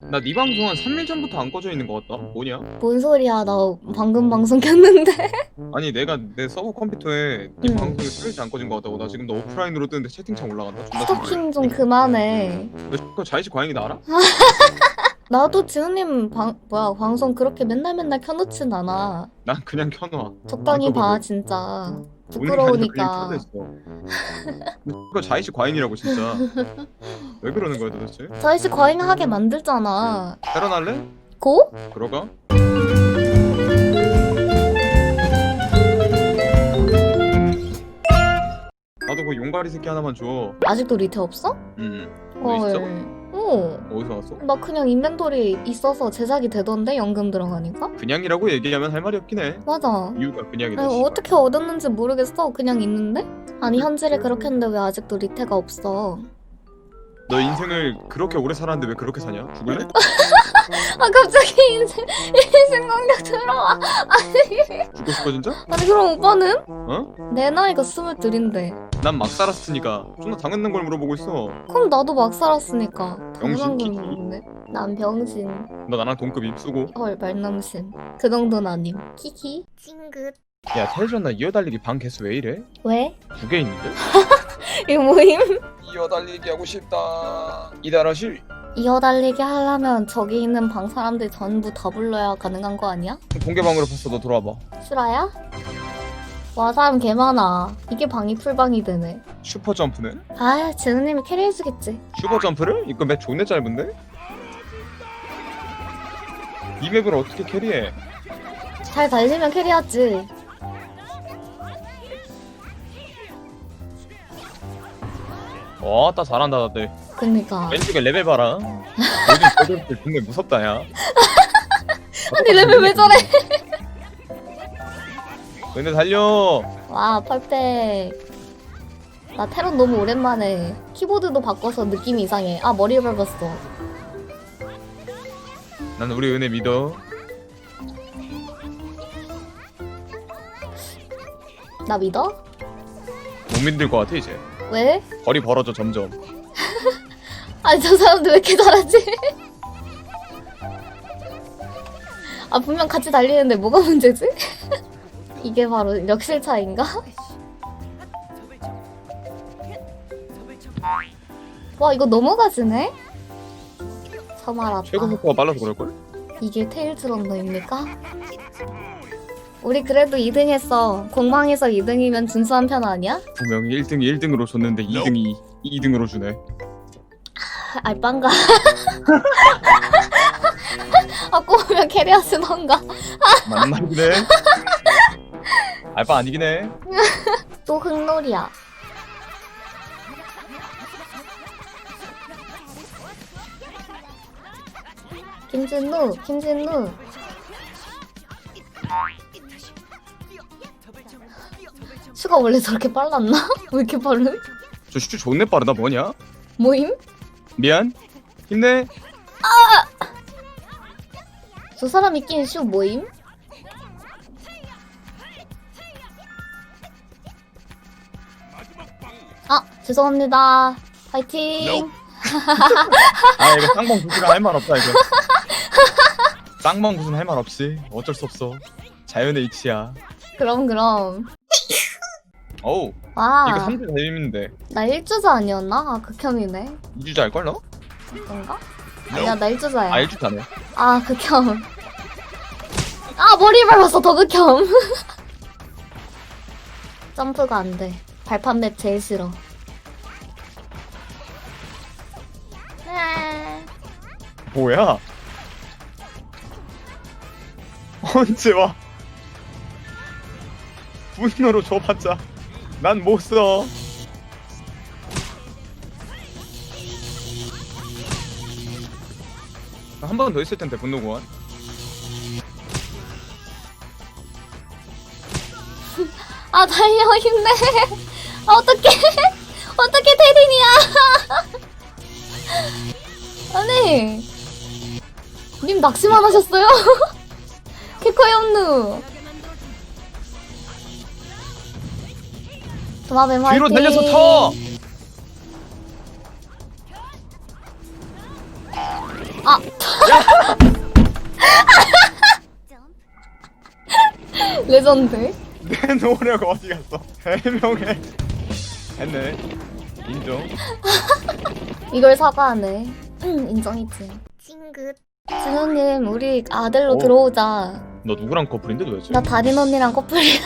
나 네 방송 한 3일 전부터 안 꺼져 있는 것 같다. 뭐냐? 뭔 소리야? 나 방금 방송 켰는데. 아니 내가 내 서버 컴퓨터에 네 음. 방송이 스트레이트 안 꺼진 것 같다고. 나 지금 너 오프라인으로 뜨는데 채팅창 올라간다. 존나 스토킹 좀 그만해. 너 그거 자의식 과잉이다 알아? 나도 지훈님 방 뭐야 방송 그렇게 맨날 맨날 켜놓진 않아. 난 그냥 켜놔. 적당히 봐 뭐- 진짜. 부끄러우니까. 그거 자의식 과잉이라고 진짜. 왜 그러는 거야 도대체? 자이씨 과잉하게 만들잖아. 테러날래? 고? 그러가? 나도 그 용가리 새끼 하나만 줘. 아직도 리테 없어? 응. 뭐 있어? 어. 어디서 왔어? 나 그냥 인벤토리 있어서 제작이 되던데 연금 들어가니까? 그냥이라고 얘기하면 할 말이 없긴 해. 맞아. 이유가 그냥이다. 아니, 씨발. 어떻게 얻었는지 모르겠어. 그냥 있는데? 아니 현질이 그렇게 했는데 왜 아직도 리테가 없어? 너 인생을 그렇게 오래 살았는데 왜 그렇게 사냐? 죽을래? 아 갑자기 인생 인생 공격 들어와. 죽고 싶어 진짜? 아니 그럼 오빠는? 어? 내 나이가 스물둘인데. 난 막 살았으니까 존나 당연한 걸 물어보고 있어. 그럼 나도 막 살았으니까. 당연한 걸 병신 모르네. 난 병신. 너 나랑 동급 입수고. 헐 말남신. 그 정도는 아님. 키키. 찡긋. 야 텔전 나 이어달리기 방 개수 왜 이래? 왜? 두 개 있는데? 이거 모임? 이어달리기 하고 싶다. 이달아실. 이어달리기 하려면 저기 있는 방 사람들 전부 다 불러야 가능한 거 아니야? 공개방으로 봤어. 너 들어와봐. 실화야? 와 사람 개 많아. 이게 방이 풀방이 되네. 슈퍼 점프네? 아 재능님이 캐리해주겠지. 슈퍼 점프를? 이거 맵 존내 짧은데? 이 맵을 어떻게 캐리해? 잘 달리면 캐리하지. 와, 따 잘한다 다들. 그니까. 왼쪽에 레벨 봐라. 요즘 애들들 정말 무섭다 야. 아니 레벨 왜 저래? 근데 달려. 와 펄펙. 나 테론 너무 오랜만에 키보드도 바꿔서 느낌이 이상해. 아 머리 밟았어. 난 우리 은혜 믿어. 나 믿어? 못 믿을 것 같아 이제. 왜? 거리 벌어져 점점. 아니 저 사람들 왜 이렇게 잘하지? 아 분명 같이 달리는데 뭐가 문제지? 이게 바로 역실 차인가? 와 이거 넘어가지네? 처음 알았다 최고 속도가 빨라서 그럴 걸? 이게 테일즈 런너입니까? 우리 그래도 2등 했어 공방에서 2등이면 준수한 편 아니야? 분명히 1등이 1등으로 줬는데 2등이 2등으로 주네. 알빵가 아 꼬우면 캐리하시던가 만나긴 해. 알바 아니긴 해. 또 흑놀이야. 김진우, 김진우. 슈가 원래 저렇게 빨랐나? 왜 이렇게 빠른? 저 슈트 존내 빠르다 뭐냐? 모임? 미안. 힘내. 저 사람 있긴 슈 모임? 죄송합니다. 파이팅! 아 이거 쌍방 구슬은 할말 없다 이거. 쌍방 구슬은 할말 없지. 어쩔 수 없어. 자연의 이치야. 그럼, 그럼. 어우 와. 이거 3주 달림인데 나 1주자 아니었나? 아 극혐이네 2주자 할걸 너? 그런가? 아니야 나 1주자야 아 1주자네. 아 극혐 아 머리 밟았어 더 극혐 점프가 안 돼 발판 맵 제일 싫어 뭐야? 언제 와? 분노로 줘봤자 난 못 써. 한 번 더 있을 텐데 분노 구원. 아 달려 힘내 아 어떡해 어떡해 테린이야 아니 님 낚시만 하셨어요? 없누 도마뱀 화이팅 뒤로 달려서 터. 아. 레전드. 내 노래가 어디 갔어? 해명해. 했네. 인정. 이걸 사과하네. 음, 인정이지. 진호님, 우리 아들로 오. 들어오자. 너 누구랑 커플인데 도대체? 나 다린 언니랑 커플이야.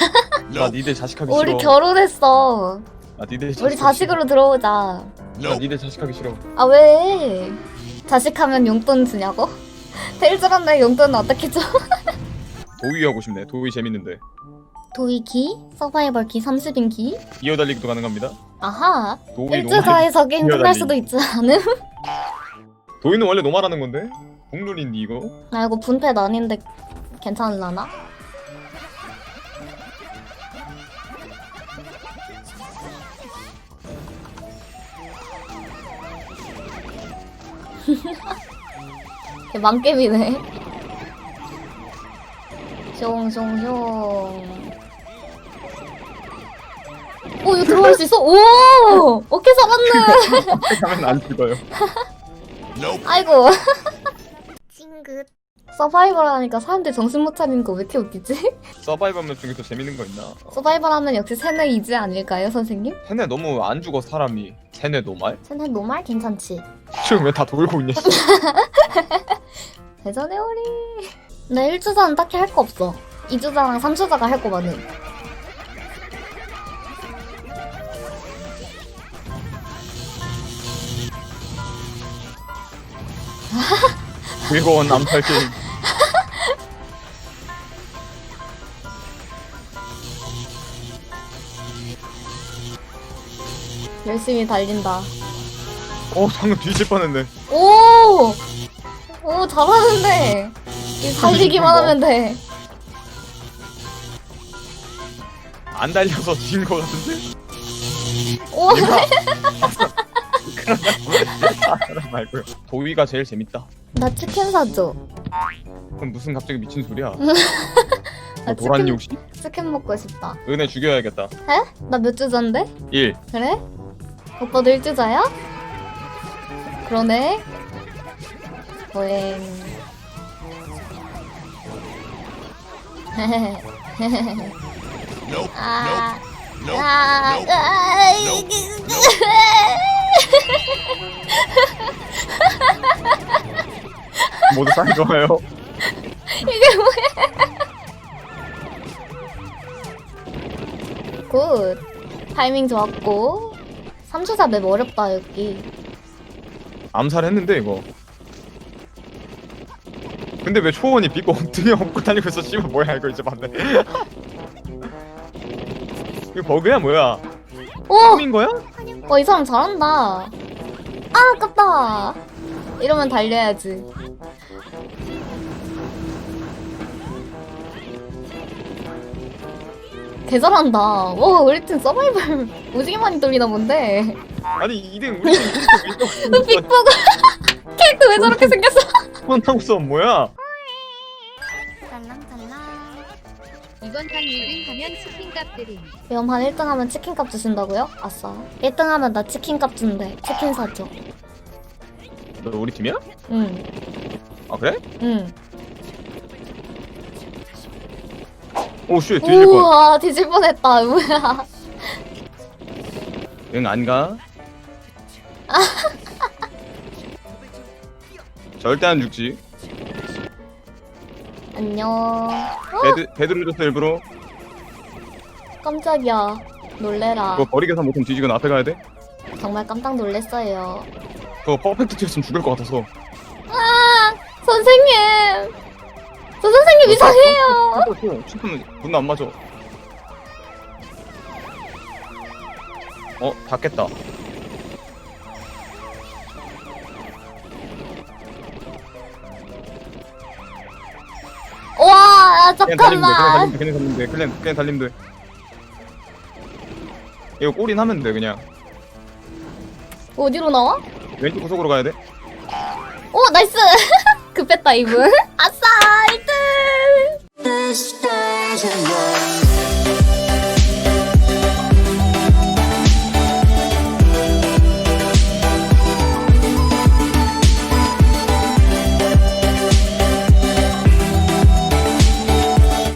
나 니들 자식하기 우리 싫어. 결혼했어. 나 니들 우리 자식하기 자식으로 들어오자. 싫어. 나 니들 자식하기 싫어. 아, 왜? 자식하면 용돈 주냐고? 알았는데 용돈은 어떻게 줘? 도위 하고 싶네. 도위 재밌는데. 도이기? 서바이벌기 30인기? 이어 달리기도 가능합니다. 아하. 도위 노말. 일주사에서 게임 끝날. 수도 있지 않음? 도위는 원래 노말하는 건데. 국룰인데 이거. 아, 이거 분패 아닌데 괜찮을라나? 걔 망게임이네. 숑숑숑. 오, 이거 들어갈 수 있어? 오! 오케이, 살았네! 하면 안 죽어요. 아이고. 찡긋. 서바이벌 하니까 사람들 정신 못 차리는 거 왜 이렇게 웃기지? 서바이벌 맵 중에 또 재밌는 거 있나? 서바이벌 하면 역시 세뇌 이지 아닐까요, 선생님? 세네 너무 안 죽어 사람이. 세네 노말? 세뇌 노말 괜찮지? 지금 왜 다 돌고 있냐? 씨. 대전의 오리. 나 1주자는 딱히 할 거 없어. 2주자랑 3주자가 할 거 많음. 즐거운 남탈 게임. 열심히 달린다. 어 방금 뒤질 뻔했네. 오! 오, 잘하는데. 이 달리기만 하면 돼. 안 달려서 진거 같은데? 오, 그런 말고요. 도위가 제일 재밌다. 나 치킨 사줘. 그럼 무슨 갑자기 미친 소리야? 나뭐 노란 치킨, 욕심? 치킨 먹고 싶다. 은혜 죽여야겠다. 에? 나 몇 주자인데? 1. 그래? 오빠도 일주자야? 그러네. 보행. 아, 아, 아, 모두 사이 좋아요. 이게 뭐야? 굿. 타이밍 좋았고. 3주자 맵 어렵다, 여기. 암살했는데 이거. 근데 왜 초원이 비고 엉뚱이 업고 다니고 있어? 씨발 뭐야 이거 이제 맞네. 이거 버그야 뭐야? 오! 꿈인 거야? 어, 이 사람 잘한다. 아, 아깝다. 이러면 달려야지. 개 잘한다. 와, 우리 팀 서바이벌 오지게 많이 돌리나 본데. 아니 2등 우리 팀 빅버그 캐릭터 왜 저렇게 생겼어? 써 뭐야? 이번 판 1등 하면 치킨값 드림. 이번 판 1등 하면 치킨값 주신다고요? 아싸. 1등 하면 나 치킨값 준대. 치킨 사줘. 너 우리 팀이야? 응, 아 그래? 응. 오씨 뒤질 뻔. 우와, 뒤질 뻔했다. 뭐야. 응 안 가. 절대 안 죽지. 안녕. 배드 배드를 줬어 일부러. 깜짝이야. 놀래라. 그거 버리게서 못하면 뒤지거나 앞에 가야 돼. 정말 깜짝 놀랐어요. 그거 퍼펙트 튀었으면 죽을 것 같아서. 아, 선생님. 저 선생님 이상해요. 치프는 분도 안 맞아. 어, 닿겠다. 와, 그냥 달리면 돼, 잠깐만. 그냥 달리면 돼, 그냥 달리면 돼, 그냥, 그냥 달리면 돼. 이거 골인 하면 돼, 그냥. 어디로 나와? 왼쪽 구석으로 가야 돼. 오, 나이스. 급했다 이분. 아싸